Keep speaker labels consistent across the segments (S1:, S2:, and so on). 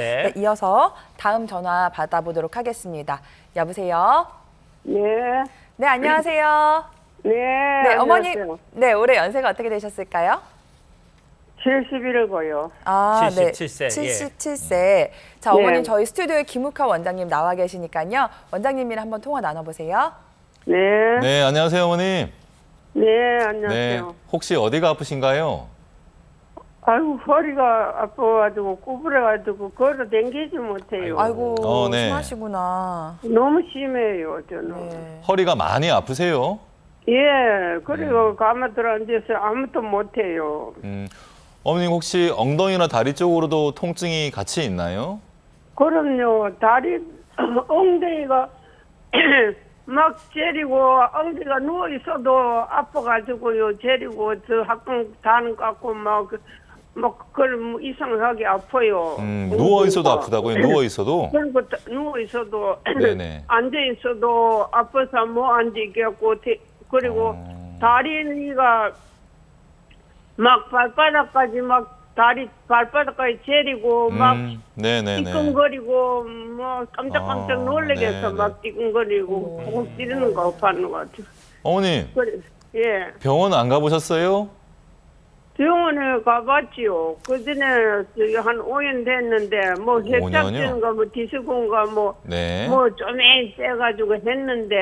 S1: 네.
S2: 이어서 다음 전화 받아보도록 하겠습니다. 여보세요.
S3: 네.
S2: 네, 안녕하세요.
S3: 네.
S2: 네, 어머님.
S3: 안녕하세요.
S2: 네, 올해 연세가 어떻게 되셨을까요?
S3: 71고요.
S2: 아,
S1: 77세, 예.
S2: 77세. 자,
S3: 네.
S2: 어머님 저희 스튜디오에 김욱하 원장님 나와 계시니까요. 원장님이랑 한번 통화 나눠 보세요.
S3: 네. 네.
S4: 네, 안녕하세요, 어머님. 네,
S3: 안녕하세요.
S4: 혹시 어디가 아프신가요?
S3: 아이고, 허리가 아파가지고 구부려가지고 걸어 댕기지 못해요.
S2: 아이고,
S4: 어, 네.
S2: 심하시구나.
S3: 너무 심해요, 저는.
S2: 네.
S4: 허리가 많이 아프세요?
S3: 예, 그리고 가만 들어 앉아서 아무것도 못해요.
S4: 음, 어머님 혹시 엉덩이나 다리 쪽으로도 통증이 같이 있나요?
S3: 그럼요, 다리, 엉덩이가 막 재리고, 엉덩이가 누워 있어도 아파가지고요, 재리고, 저 학교 다는 것 같고, 막, 막, 그걸 뭐 이상하게 아파요.
S4: 음, 누워 있어도 아프다고요? 누워 있어도?
S3: 그리고 누워 있어도
S4: 네네.
S3: 앉아 있어도 아파서 못 앉겠고 그리고
S4: 어.
S3: 다리가 막 발바닥까지 막 다리 발바닥까지 재리고 막
S4: 음, 네네네.
S3: 띠끔거리고 뭐 깜짝깜짝
S4: 아,
S3: 놀래겠어
S4: 네네.
S3: 막 띠끔거리고 꼭 찌르는 거 파는 것 같아.
S4: 어머님,
S3: 그래 예
S4: 병원 안 가보셨어요?
S3: 병원에 가봤지요. 그 전에 저기 한 5년 됐는데
S4: 뭐오 년이요?
S3: 협착증인가 뭐 디스콘가 뭐
S4: 네.
S3: 뭐 좀에 떼가지고 했는데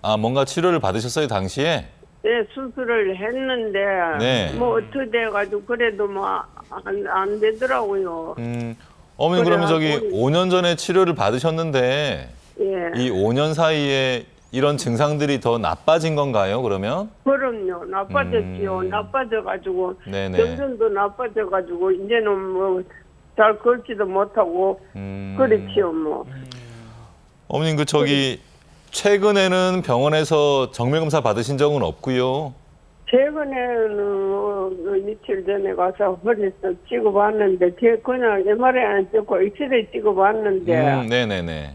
S4: 아, 뭔가 치료를 받으셨어요, 당시에?
S3: 네, 수술을 했는데
S4: 네.
S3: 뭐 어떻게 돼가지고 그래도 뭐 안 안 되더라고요.
S4: 음, 어머님 그러면 저기
S3: 그래갖고-
S4: 5년 전에 치료를 받으셨는데
S3: 예,
S4: 이 5년 사이에 이런 증상들이 더 나빠진 건가요, 그러면?
S3: 그럼요. 나빠졌지요.
S4: 음.
S3: 나빠져가지고
S4: 네네.
S3: 더 나빠져가지고 이제는 뭐잘 걸지도 못하고
S4: 음.
S3: 그렇지요 뭐.
S4: 어머님 그 저기 최근에는 병원에서 정밀 검사 받으신 적은 없고요.
S3: 최근에는 어, 그 며칠 전에 가서 허리서 찍어봤는데 걔 그냥 MRI 안 찍고 엑스레이 찍어봤는데
S4: 음, 네네네.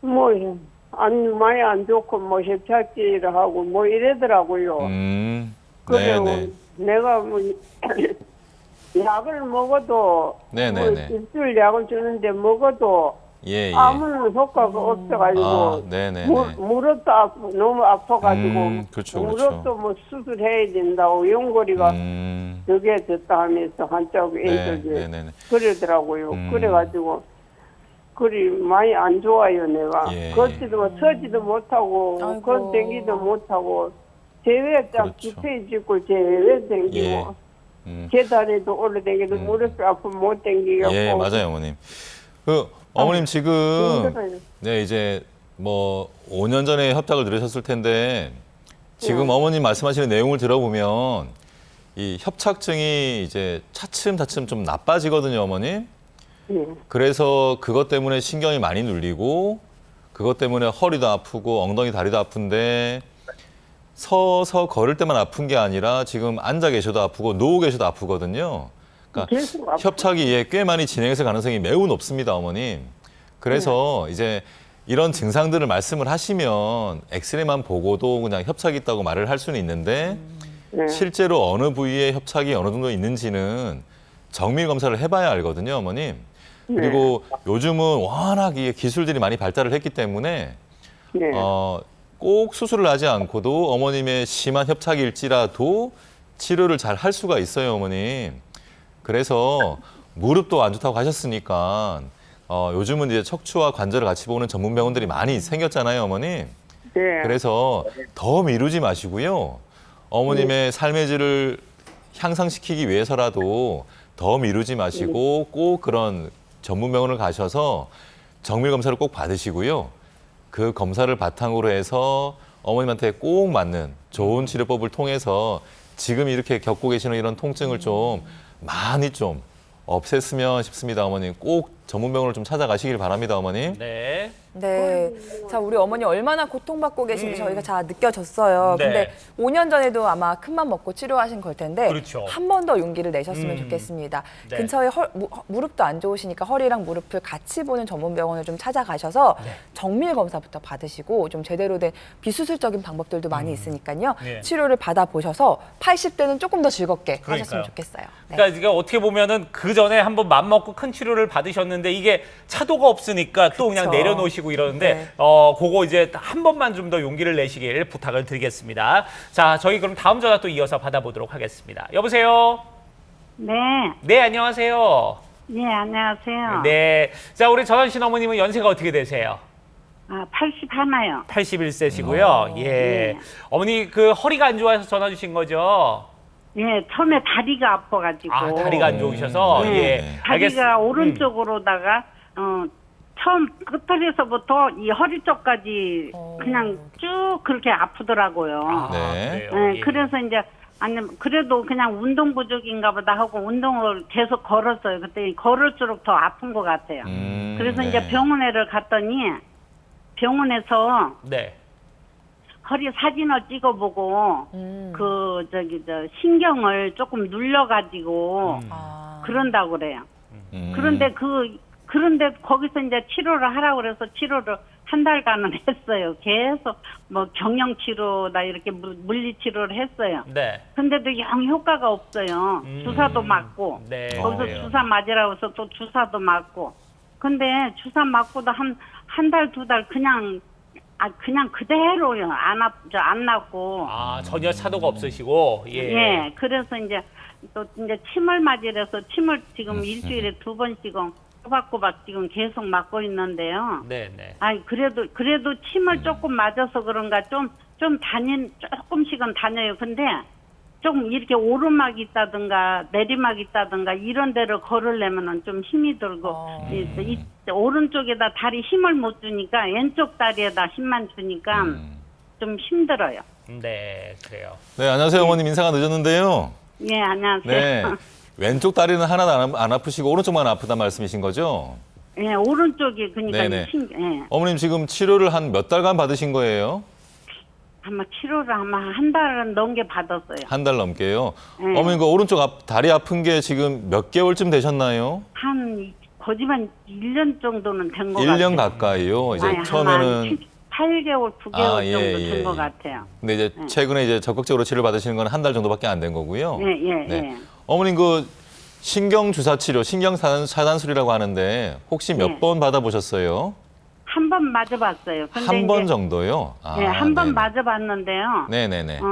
S3: 뭐, 안, 많이 안 좋고, 뭐, 협착질을 하고, 뭐, 이러더라고요.
S4: 음,
S3: 그래요.
S4: 네네.
S3: 내가 뭐, 약을 먹어도,
S4: 네네네.
S3: 뭐, 일주일 약을 주는데 먹어도
S4: 예, 예.
S3: 아무런 효과가 없어가지고,
S4: 아, 네네네.
S3: 무, 무릎도 아프, 너무 아파가지고,
S4: 음, 그렇죠, 그렇죠.
S3: 무릎도 뭐 수술해야 된다고, 연골이가
S4: 음,
S3: 저게 됐다 하면서 한쪽
S4: 네,
S3: 애들이
S4: 네네네.
S3: 그러더라고요.
S4: 음.
S3: 그래가지고 그리 많이 안 좋아요 내가.
S4: 예,
S3: 걷지도 못, 서지도 못하고
S2: 아이고.
S3: 걸댕기도 못하고 제외 딱
S4: 그렇죠.
S3: 집회 짓고 제외 댕기고
S4: 예. 음,
S3: 계단에도 올라댕기도 무릎이 아프면 못 댕기겠고.
S4: 예, 맞아요, 어머님. 그 어머님 지금
S3: 힘들어요.
S4: 네 이제 뭐 5년 전에 협탁을 들으셨을 텐데 지금
S3: 네.
S4: 어머님 말씀하시는 내용을 들어보면 이 협착증이 이제 차츰차츰 좀 나빠지거든요, 어머님.
S3: 예.
S4: 그래서 그것 때문에 신경이 많이 눌리고 그것 때문에 허리도 아프고 엉덩이 다리도 아픈데 서서 걸을 때만 아픈 게 아니라 지금 앉아 계셔도 아프고 누워 계셔도 아프거든요. 그러니까
S3: 계속 아프-
S4: 협착이 예, 꽤 많이 진행했을 가능성이 매우 높습니다, 어머님. 그래서 이제 이런 증상들을 말씀을 하시면 엑스레이만 보고도 그냥 협착이 있다고 말을 할 수는 있는데
S3: 예.
S4: 실제로 어느 부위에 협착이 어느 정도 있는지는 정밀 검사를 해봐야 알거든요, 어머님. 그리고 요즘은 워낙 이 기술들이 많이 발달을 했기 때문에
S3: 예.
S4: 어, 꼭 수술을 하지 않고도 어머님의 심한 협착일지라도 치료를 잘 할 수가 있어요, 어머님. 그래서 무릎도 안 좋다고 하셨으니까 어, 요즘은 이제 척추와 관절을 같이 보는 전문 병원들이 많이 생겼잖아요, 어머님.
S3: 예.
S4: 그래서 더 미루지 마시고요. 어머님의 삶의 질을 향상시키기 위해서라도 더 미루지 마시고 꼭 그런 전문 병원을 가셔서 정밀 검사를 꼭 받으시고요. 그 검사를 바탕으로 해서 어머님한테 꼭 맞는 좋은 치료법을 통해서 지금 이렇게 겪고 계시는 이런 통증을 좀 많이 좀 없앴으면 싶습니다, 어머님. 꼭 전문 병원을 좀 찾아가시길 바랍니다, 어머님.
S1: 네.
S2: 네. 자, 우리 어머니 얼마나 고통받고 계신지
S1: 음.
S2: 저희가 다 느껴졌어요.
S1: 네.
S2: 근데 5년 전에도 아마 큰맘 먹고 치료하신 걸 텐데
S1: 그렇죠.
S2: 한 번 더 용기를 내셨으면
S1: 음.
S2: 좋겠습니다.
S1: 네.
S2: 근처에 헐- 무, 무릎도 안 좋으시니까 허리랑 무릎을 같이 보는 전문 병원을 좀 찾아가셔서
S1: 네.
S2: 정밀 검사부터 받으시고 좀 제대로 된 비수술적인 방법들도 많이 있으니까요.
S1: 네.
S2: 치료를 받아보셔서 80대는 조금 더 즐겁게
S1: 그러니까요.
S2: 하셨으면 좋겠어요. 네.
S1: 그러니까 이게 어떻게 보면은 그 전에 한번 맘 먹고 큰 치료를 받으셨는데 이게 차도가 없으니까 또 그냥
S2: 그쵸.
S1: 내려놓으시고 이러는데
S2: 네.
S1: 어 그거 이제 한 번만 좀 더 용기를 내시길 부탁을 드리겠습니다. 자, 저희 그럼 다음 전화 또 이어서 받아보도록 하겠습니다. 여보세요.
S5: 네,
S1: 네, 안녕하세요.
S5: 예, 안녕하세요.
S1: 네. 자, 우리 전원 씨 어머님은 연세가 어떻게 되세요?
S5: 아, 81이요.
S1: 81세시고요. 예.
S5: 네.
S1: 어머니 그 허리가 안 좋아서 전화 주신 거죠?
S5: 예, 처음에 다리가 아파가지고.
S1: 아, 다리가 안 좋으셔서
S5: 네,
S1: 예.
S5: 다리가
S1: 알겠- 음.
S5: 오른쪽으로다가, 어, 처음 끝털에서부터 이 허리 쪽까지
S2: 어.
S5: 그냥 쭉 그렇게 아프더라고요.
S1: 아,
S4: 네.
S1: 그래요?
S5: 예,
S1: 예.
S5: 그래서 이제, 아니, 그래도 그냥 운동 부족인가 보다 하고 운동을 계속 걸었어요. 그때 걸을수록 더 아픈 것 같아요.
S4: 음,
S5: 그래서
S4: 네.
S5: 이제 병원에를 갔더니 병원에서
S1: 네.
S5: 허리 사진을 찍어보고
S2: 음.
S5: 그 저기 저 신경을 조금 눌려가지고
S1: 음.
S2: 아.
S5: 그런다고 그래요.
S4: 음.
S5: 그런데 그 그런데 거기서 이제 치료를 하라고 그래서 치료를 한 달간은 했어요. 계속 뭐 경영 치료나 이렇게 물- 물리 치료를 했어요.
S1: 네.
S5: 근데도 영 효과가 없어요.
S1: 음.
S5: 주사도 맞고
S1: 네.
S5: 거기서
S1: 그래요.
S5: 주사 맞으라고 해서 또 주사도 맞고. 근데 주사 맞고도 한 한 달 두 달 그냥 아 그냥 그대로요. 안 아프 저안 낫고.
S1: 아, 전혀 차도가 없으시고 예.
S5: 예. 그래서 이제 또 이제 침을 맞으래서 침을
S1: 음,
S5: 지금 일주일에 두 번씩은 꼬박꼬박 지금 계속 맞고 있는데요.
S1: 네, 네.
S5: 아니 그래도 그래도 침을 조금 맞아서 그런가 좀 좀 다닌 조금씩은 다녀요. 근데 좀 이렇게 오르막 있다든가 내리막 있다든가 이런 데를 걸으려면은 좀 힘이 들고
S2: 어.
S5: 이, 이 오른쪽에다 다리 힘을 못 주니까 왼쪽 다리에다 힘만 주니까
S4: 음.
S5: 좀 힘들어요.
S1: 네, 그래요.
S4: 네, 안녕하세요, 어머님. 인사가 늦었는데요.
S5: 예 안녕하세요.
S4: 네. 왼쪽 다리는 하나도 안, 안 아프시고 오른쪽만 아프다 말씀이신 거죠?
S5: 예 오른쪽이 그러니까
S4: 네네.
S5: 신, 예.
S4: 어머님 지금 치료를 한 몇 달간 받으신 거예요?
S5: 아마 치료를 아마 한 달은 넘게 받았어요.
S4: 한 달 넘게요.
S5: 네.
S4: 어머님 그 오른쪽 앞, 다리 아픈 게 지금 몇 개월쯤 되셨나요?
S5: 한 거짓말 1년 정도는
S4: 된것일
S5: 같아요.
S4: 년 가까이요. 이제
S5: 아니,
S4: 처음에는
S5: 8개월, 9개월
S4: 아, 예,
S5: 정도
S4: 예,
S5: 된 것
S4: 예.
S5: 같아요.
S4: 근데 이제 최근에 이제 적극적으로 치료 받으시는 건 한 달 정도밖에 안 된 거고요.
S5: 예, 예,
S4: 네.
S5: 예.
S4: 어머님 그 신경 주사 치료, 신경 차단, 차단술이라고 하는데 혹시 몇
S5: 네.
S4: 번 받아보셨어요?
S5: 한 번 맞아봤어요. 근데
S4: 한 번
S5: 이제-
S4: 정도요? 아,
S5: 예, 한번
S4: 네네.
S5: 맞아봤는데요.
S4: 네네네.
S5: 어,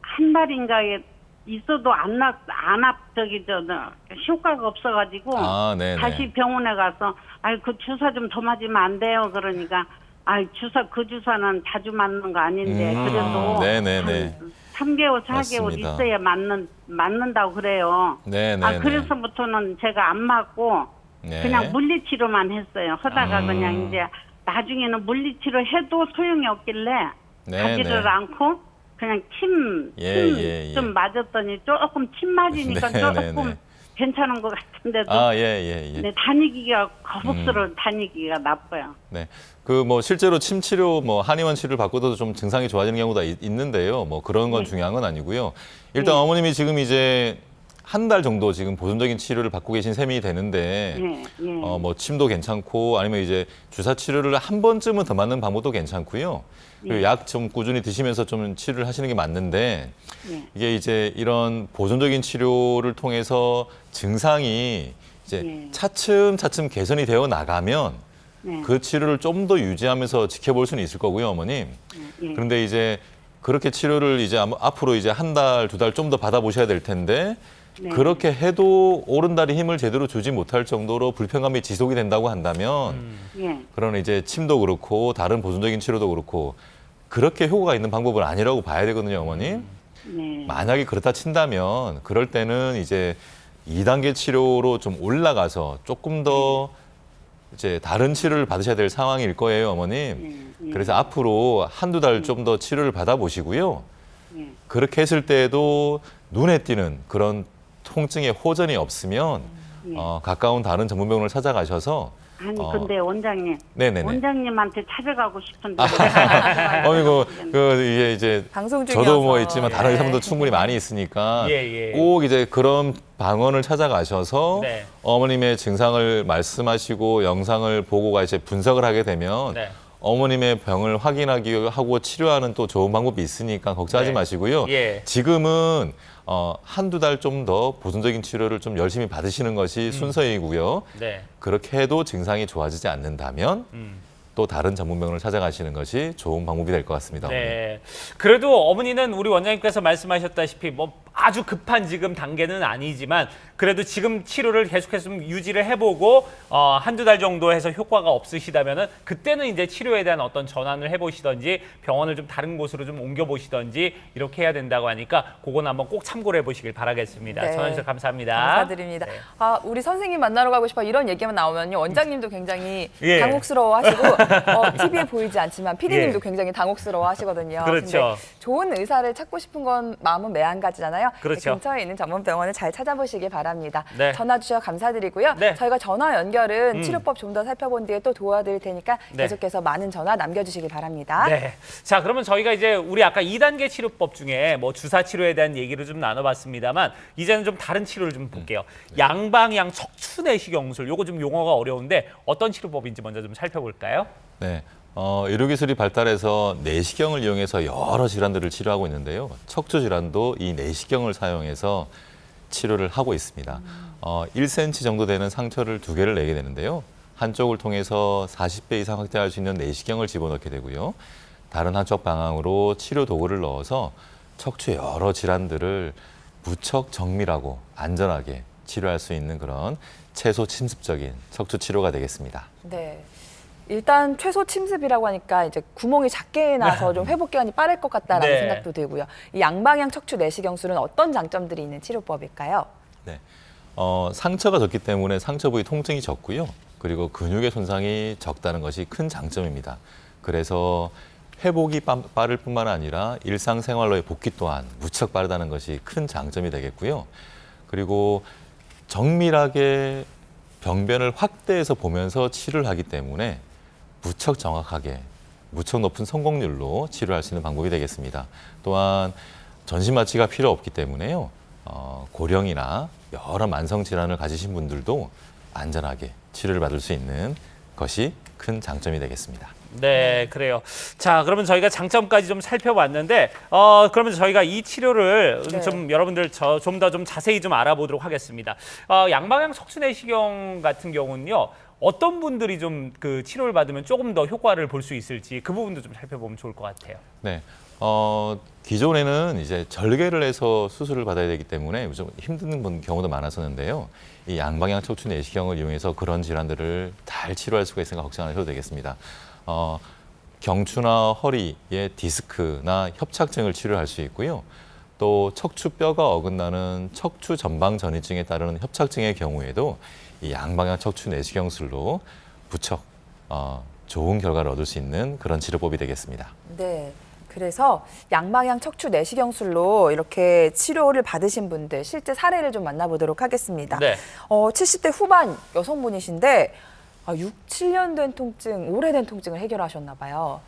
S5: 한 달인가 에 있어도 안 나, 안 앞, 저기, 저, 저, 효과가 없어가지고.
S4: 아, 네네.
S5: 다시 병원에 가서, 아이, 그 주사 좀 더 맞으면 안 돼요. 그러니까, 아이, 주사, 그 주사는 자주 맞는 거 아닌데,
S4: 음,
S5: 그래도.
S4: 네네네.
S5: 한 3개월, 4개월
S4: 맞습니다.
S5: 있어야 맞는, 맞는다고 그래요.
S4: 네네네.
S5: 아, 그래서부터는 제가 안 맞고,
S4: 네.
S5: 그냥 물리치료만 했어요. 하다가
S4: 음.
S5: 그냥 이제, 나중에는 물리치료 해도 소용이 없길래,
S4: 네,
S5: 가지를
S4: 네.
S5: 않고, 그냥 침,
S4: 예,
S5: 침
S4: 예, 예.
S5: 좀 맞았더니 조금 침 맞으니까
S4: 네,
S5: 조금
S4: 네, 네.
S5: 괜찮은 것 같은데도
S4: 아, 예, 예, 예.
S5: 네, 다니기가 거북스러운 다니기가 나빠요.
S4: 네. 그 뭐 실제로 침 치료 뭐 한의원 치료를 받고도 좀 증상이 좋아지는 경우가 있- 있는데요. 뭐 그런 건
S5: 네.
S4: 중요한 건 아니고요. 일단
S5: 네.
S4: 어머님이 지금 이제 한 달 정도 지금 보존적인 치료를 받고 계신 셈이 되는데
S5: 예, 예.
S4: 어 뭐 침도 괜찮고 아니면 이제 주사 치료를 한 번쯤은 더 맞는 방법도 괜찮고요. 그리고
S5: 네.
S4: 약좀 꾸준히 드시면서 좀 치료를 하시는 게 맞는데
S5: 예.
S4: 이게 이제 이런 보존적인 치료를 통해서 증상이 이제
S5: 예.
S4: 차츰 차츰 개선이 되어 나가면
S5: 네.
S4: 그 치료를 좀 더 유지하면서 지켜볼 수는 있을 거고요, 어머님.
S5: 예.
S4: 그런데 이제 그렇게 치료를 이제 앞으로 이제 한 달, 두 달 좀 더 받아보셔야 될 텐데
S5: 네.
S4: 그렇게 해도 오른다리 힘을 제대로 주지 못할 정도로 불편감이 지속이 된다고 한다면
S5: 예.
S4: 그런 이제 침도 그렇고 다른 보존적인 치료도 그렇고 그렇게 효과가 있는 방법은 아니라고 봐야 되거든요, 어머님.
S5: 네.
S4: 만약에 그렇다 친다면 그럴 때는 이제 2단계 치료로 좀 올라가서 조금 더 이제 다른 치료를 받으셔야 될 상황일 거예요, 어머님.
S5: 예. 예.
S4: 그래서 앞으로 한두 달 좀 더 치료를 받아보시고요.
S5: 예.
S4: 그렇게 했을 때도 눈에 띄는 그런 통증의 호전이 없으면
S5: 예.
S4: 어, 가까운 다른 전문병원을 찾아가셔서
S5: 아니
S4: 어.
S5: 근데 원장님
S4: 네네네.
S5: 원장님한테 찾아가고 싶은데
S4: 어이구 그 이게 이제
S2: 방송 중이어서.
S4: 저도 뭐 있지만 다른
S2: 네.
S4: 의사분도 충분히 많이 있으니까
S1: 예, 예.
S4: 꼭 이제 그런 방언을 찾아가셔서
S1: 네.
S4: 어머님의 증상을 말씀하시고 영상을 보고가 이제 분석을 하게 되면
S1: 네.
S4: 어머님의 병을 확인하기 하고 치료하는 또 좋은 방법이 있으니까 걱정하지
S1: 네.
S4: 마시고요.
S1: 예.
S4: 지금은 어, 한두 달 좀 더 보존적인 치료를 좀 열심히 받으시는 것이
S1: 음.
S4: 순서이고요.
S1: 네.
S4: 그렇게 해도 증상이 좋아지지 않는다면
S1: 음.
S4: 또 다른 전문병원을 찾아가시는 것이 좋은 방법이 될 것 같습니다.
S1: 네. 그래도 어머니는 우리 원장님께서 말씀하셨다시피 뭐 아주 급한 지금 단계는 아니지만 그래도 지금 치료를 계속해서 좀 유지를 해보고 어, 한두 달 정도 해서 효과가 없으시다면은 그때는 이제 치료에 대한 어떤 전환을 해보시던지 병원을 좀 다른 곳으로 좀 옮겨보시던지 이렇게 해야 된다고 하니까 그건 한번 꼭 참고를 해보시길 바라겠습니다.
S2: 네.
S1: 주셔서 감사합니다.
S2: 감사드립니다.
S1: 네.
S2: 아, 우리 선생님 만나러 가고 싶어 이런 얘기만 나오면요. 원장님도 굉장히
S1: 예.
S2: 당혹스러워하시고 어, TV에 보이지 않지만 PD님도
S1: 예.
S2: 굉장히 당혹스러워하시거든요.
S1: 그렇죠.
S2: 좋은 의사를 찾고 싶은 건 마음은 매한가지잖아요.
S1: 그렇죠.
S2: 근처에 있는 전문 병원을 잘 찾아보시기 바랍니다.
S1: 네.
S2: 전화 주셔서 감사드리고요.
S1: 네.
S2: 저희가 전화 연결은
S1: 음.
S2: 치료법 좀 더 살펴본 뒤에 또 도와드릴 테니까
S1: 네.
S2: 계속해서 많은 전화 남겨주시기 바랍니다.
S1: 네. 자, 그러면 저희가 이제 우리 아까 2단계 치료법 중에 뭐 주사 치료에 대한 얘기를 좀 나눠봤습니다만 이제는 좀 다른 치료를 좀 볼게요. 양방향 척추 내시경술. 요거 좀 용어가 어려운데 어떤 치료법인지 먼저 좀 살펴볼까요?
S4: 네. 어, 의료기술이 발달해서 내시경을 이용해서 여러 질환들을 치료하고 있는데요. 척추 질환도 이 내시경을 사용해서 치료를 하고 있습니다. 어, 1cm 정도 되는 상처를 두 개를 내게 되는데요. 한쪽을 통해서 40배 이상 확대할 수 있는 내시경을 집어넣게 되고요. 다른 한쪽 방향으로 치료 도구를 넣어서 척추의 여러 질환들을 무척 정밀하고 안전하게 치료할 수 있는 그런 최소 침습적인 척추 치료가 되겠습니다.
S2: 네. 일단 최소 침습이라고 하니까 이제 구멍이 작게 나서 좀 회복 기간이 빠를 것 같다라는
S1: 네.
S2: 생각도 들고요. 이 양방향 척추 내시경술은 어떤 장점들이 있는 치료법일까요?
S4: 네. 어, 상처가 적기 때문에 상처 부위 통증이 적고요. 그리고 근육의 손상이 적다는 것이 큰 장점입니다. 그래서 회복이 빠- 빠를 뿐만 아니라 일상생활로의 복귀 또한 무척 빠르다는 것이 큰 장점이 되겠고요. 그리고 정밀하게 병변을 확대해서 보면서 치료를 하기 때문에 무척 정확하게 무척 높은 성공률로 치료할 수 있는 방법이 되겠습니다. 또한 전신 마취가 필요 없기 때문에요. 어, 고령이나 여러 만성 질환을 가지신 분들도 안전하게 치료를 받을 수 있는 것이 큰 장점이 되겠습니다.
S1: 네, 그래요. 자, 그러면 저희가 장점까지 좀 살펴봤는데, 어, 그러면 저희가 이 치료를
S2: 네.
S1: 좀 여러분들 좀더 좀 자세히 좀 알아보도록 하겠습니다. 어, 양방향 척추내시경 같은 경우는요, 어떤 분들이 좀 그 치료를 받으면 조금 더 효과를 볼 수 있을지 그 부분도 좀 살펴보면 좋을 것 같아요.
S4: 네. 어, 기존에는 이제 절개를 해서 수술을 받아야 되기 때문에 좀 힘든 분- 경우도 많았었는데요. 이 양방향 척추 내시경을 이용해서 그런 질환들을 잘 치료할 수가 있으니까 걱정 안 하셔도 되겠습니다. 어, 경추나 허리의 디스크나 협착증을 치료할 수 있고요. 또 척추뼈가 어긋나는 척추 전방 전이증에 따르는 협착증의 경우에도 이 양방향 척추 내시경술로 무척 어, 좋은 결과를 얻을 수 있는 그런 치료법이 되겠습니다.
S2: 네. 그래서 양방향 척추 내시경술로 이렇게 치료를 받으신 분들 실제 사례를 좀 만나보도록 하겠습니다.
S1: 네.
S2: 어, 70대 후반 여성분이신데 아, 6, 7년 된 통증, 오래된 통증을 해결하셨나 봐요.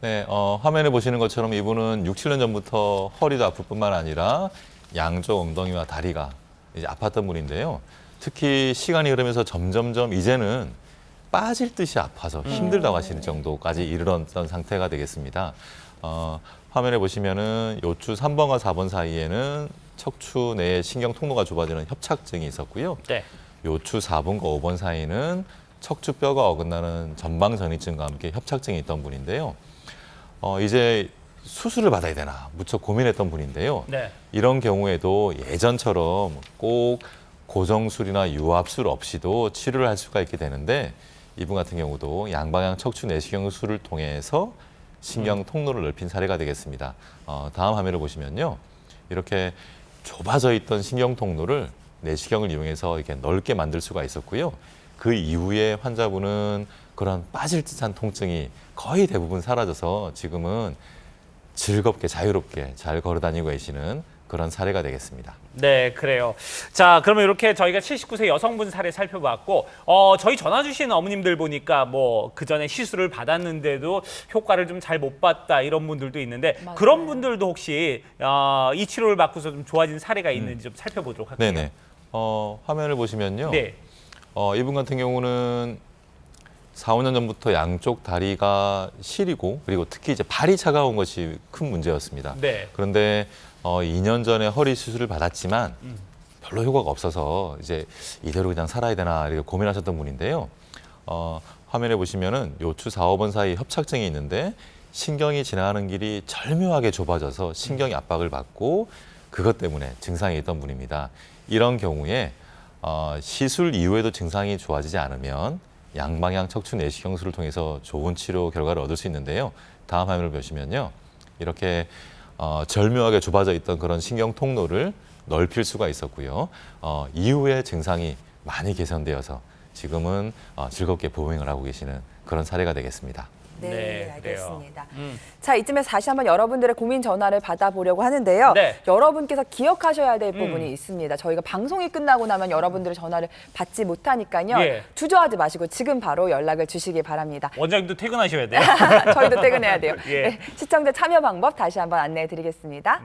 S4: 네, 어, 화면에 보시는 것처럼 이분은 6, 7년 전부터 허리도 아플 뿐만 아니라 양쪽 엉덩이와 다리가 이제 아팠던 분인데요. 특히 시간이 흐르면서 점점점 이제는 빠질 듯이 아파서 힘들다고 하시는 정도까지 이르렀던 상태가 되겠습니다. 어, 화면에 보시면은 요추 3번과 4번 사이에는 척추 내 신경 통로가 좁아지는 협착증이 있었고요.
S1: 네.
S4: 요추 4번과 5번 사이는 척추뼈가 어긋나는 전방 전이증과 함께 협착증이 있던 분인데요. 어, 이제 수술을 받아야 되나 무척 고민했던 분인데요.
S1: 네.
S4: 이런 경우에도 예전처럼 꼭 고정술이나 유압술 없이도 치료를 할 수가 있게 되는데 이분 같은 경우도 양방향 척추 내시경 술을 통해서 신경 통로를 넓힌 사례가 되겠습니다. 어, 다음 화면을 보시면요. 이렇게 좁아져 있던 신경 통로를 내시경을 이용해서 이렇게 넓게 만들 수가 있었고요. 그 이후에 환자분은 그런 빠질 듯한 통증이 거의 대부분 사라져서 지금은 즐겁게 자유롭게 잘 걸어 다니고 계시는 그런 사례가 되겠습니다.
S1: 네, 그래요. 자, 그러면 이렇게 저희가 79세 여성분 사례 살펴봤고, 어, 저희 전화 주신 어머님들 보니까 뭐 그 전에 시술을 받았는데도 효과를 좀 잘 못 봤다 이런 분들도 있는데
S2: 맞아요.
S1: 그런 분들도 혹시 어, 이 치료를 받고서 좀 좋아진 사례가 있는지 좀 살펴보도록 할게요.
S4: 네네. 어, 화면을 보시면요.
S1: 네.
S4: 어, 이분 같은 경우는 4, 5년 전부터 양쪽 다리가 시리고 그리고 특히 이제 발이 차가운 것이 큰 문제였습니다.
S1: 네.
S4: 그런데 어, 2년 전에 허리 수술을 받았지만
S1: 음.
S4: 별로 효과가 없어서 이제 이대로 그냥 살아야 되나 이렇게 고민하셨던 분인데요. 어, 화면에 보시면은 요추 4, 5번 사이 협착증이 있는데 신경이 지나가는 길이 절묘하게 좁아져서 신경이 압박을 받고 그것 때문에 증상이 있던 분입니다. 이런 경우에 어, 시술 이후에도 증상이 좋아지지 않으면 양방향 척추 내시경술을 통해서 좋은 치료 결과를 얻을 수 있는데요. 다음 화면을 보시면요. 이렇게 어, 절묘하게 좁아져 있던 그런 신경 통로를 넓힐 수가 있었고요. 어, 이후에 증상이 많이 개선되어서 지금은 어, 즐겁게 보행을 하고 계시는 그런 사례가 되겠습니다.
S2: 네,
S1: 네.
S2: 알겠습니다.
S1: 음.
S2: 자, 이쯤에서 다시 한번 여러분들의 고민 전화를 받아보려고 하는데요.
S1: 네.
S2: 여러분께서 기억하셔야 될
S1: 음.
S2: 부분이 있습니다. 저희가 방송이 끝나고 나면 여러분들의 전화를 받지 못하니까요.
S1: 예.
S2: 주저하지 마시고 지금 바로 연락을 주시기 바랍니다.
S1: 원장님도 퇴근하셔야 돼요.
S2: 저희도 퇴근해야 돼요.
S1: 예.
S2: 네, 시청자 참여 방법 다시 한번 안내해 드리겠습니다.